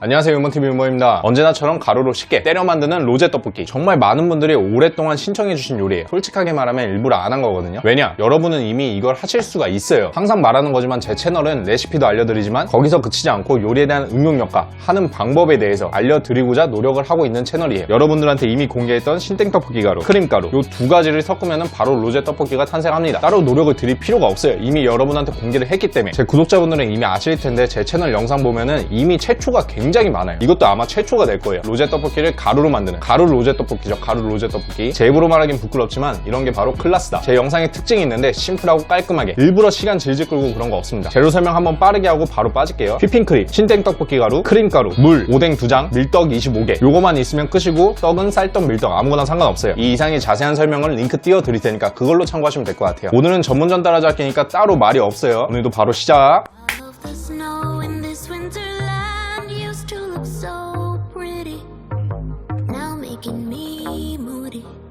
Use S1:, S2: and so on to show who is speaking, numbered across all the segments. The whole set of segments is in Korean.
S1: 안녕하세요 유머TV 유머입니다. 언제나처럼 가루로 쉽게 때려 만드는 로제 떡볶이. 정말 많은 분들이 오랫동안 신청해주신 요리예요. 솔직하게 말하면 일부러 안 한 거거든요. 왜냐? 여러분은 이미 이걸 하실 수가 있어요. 항상 말하는 거지만 제 채널은 레시피도 알려드리지만 거기서 그치지 않고 요리에 대한 응용력과 하는 방법에 대해서 알려드리고자 노력을 하고 있는 채널이에요. 여러분들한테 이미 공개했던 신땡 떡볶이 가루, 크림 가루 요두 가지를 섞으면 바로 로제 떡볶이가 탄생합니다. 따로 노력을 드릴 필요가 없어요. 이미 여러분한테 공개를 했기 때문에. 제 구독자분들은 이미 아실 텐데 제 채널 영상 보면은 이미 최초가 굉장히 많아요. 이것도 아마 최초가 될 거예요. 로제 떡볶이를 가루로 만드는 가루 로제 떡볶이죠. 가루 로제 떡볶이. 제 입으로 말하긴 부끄럽지만 이런 게 바로 클라스다. 제 영상에 특징이 있는데 심플하고 깔끔하게 일부러 시간 질질 끌고 그런 거 없습니다. 재료 설명 한번 빠르게 하고 바로 빠질게요. 휘핑크림, 신땡 떡볶이 가루, 크림 가루, 물, 오뎅 2장, 밀떡 25개. 요거만 있으면 끝이고 떡은 쌀떡, 밀떡 아무거나 상관없어요. 이 이상의 자세한 설명을 링크 띄워 드릴 테니까 그걸로 참고하시면 될 것 같아요. 오늘은 전문 전 따라 잡기니까 따로 말이 없어요. 오늘도 바로 시작
S2: Moody. In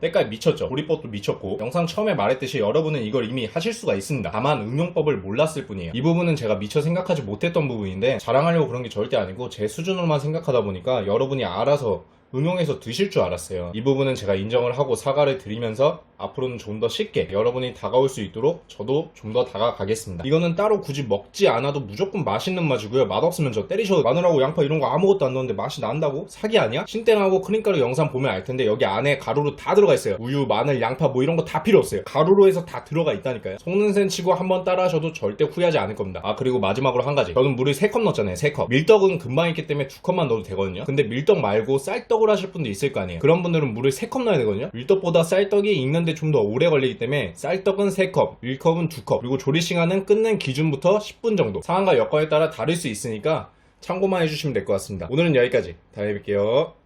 S1: 때깔 미쳤죠. 보리법도 미쳤고 영상 처음에 말했듯이 여러분은 이걸 이미 하실 수가 있습니다. 다만 응용법을 몰랐을 뿐이에요. 이 부분은 제가 미처 생각하지 못했던 부분인데 자랑하려고 그런 게 절대 아니고 제 수준으로만 생각하다 보니까 여러분이 알아서 응용해서 드실 줄 알았어요. 이 부분은 제가 인정을 하고 사과를 드리면서 앞으로는 좀 더 쉽게 여러분이 다가올 수 있도록 저도 좀 더 다가가겠습니다. 이거는 따로 굳이 먹지 않아도 무조건 맛있는 맛이고요. 맛없으면 저 때리셔도 마늘하고 양파 이런 거 아무것도 안 넣었는데 맛이 난다고? 사기 아니야? 신땡하고 크림가루 영상 보면 알 텐데 여기 안에 가루로 다 들어가 있어요. 우유, 마늘, 양파 뭐 이런 거 다 필요 없어요. 가루로 해서 다 들어가 있다니까요. 속는 셈 치고 한번 따라 하셔도 절대 후회하지 않을 겁니다. 아 그리고 마지막으로 한 가지. 저는 물을 3컵 넣었잖아요. 3컵. 밀떡은 금방 있기 때문에 2컵만 넣어도 되거든요. 근데 밀떡 말고 쌀떡을 하실 분도 있을 거 아니에요. 그런 분들은 물을 3컵 넣어야 되거든요. 밀떡보다 쌀떡이 익는데 좀 더 오래 걸리기 때문에 쌀떡은 3컵, 밀컵은 2컵, 그리고 조리 시간은 끝낸 기준부터 10분 정도. 상황과 여건에 따라 다를 수 있으니까 참고만 해주시면 될 것 같습니다. 오늘은 여기까지. 다음에 뵐게요.